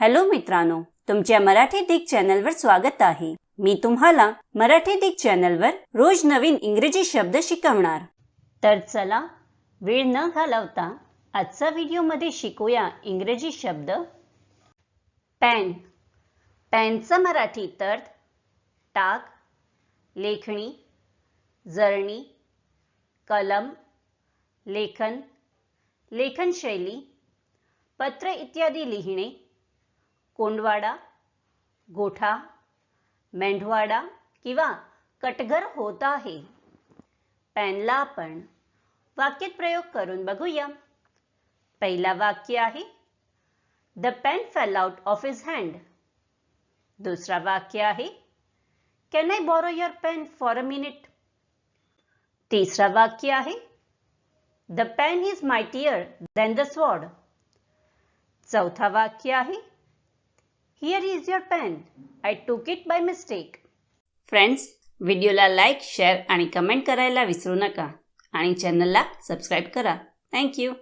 Hello मित्रांनो तुमच्या मराठी दिग चॅनलवर स्वागत आहे. मी तुम्हाला मराठी दिग चॅनलवर रोज नवीन इंग्रजी शब्द शिकवणार. तर चला वेळ न घालवता आजचा व्हिडिओमध्ये शिकूया इंग्रजी शब्द. पॅन. पॅनचा मराठी तर टाक लेखणी जरणी कलम लेखन लेखनशैली पत्र इत्यादी लिहिणे कोंडवाडा, गोठा, मेंढवाडा किंवा कटघर होत आहे. पॅनला आपण प्रयोग करून बघूया. पहिला वाक्य आहे the pen fell out of his hand दुसरा वाक्य आहे can I borrow your pen for a minute तिसरा वाक्य आहे the pen is mightier than the sword चौथा वाक्य आहे here is your pen I took it by mistake friends व्हिडिओला लाईक शेअर आणि कमेंट करायला विसरू नका. आणि चॅनलला सबस्क्राईब करा. थँक्यू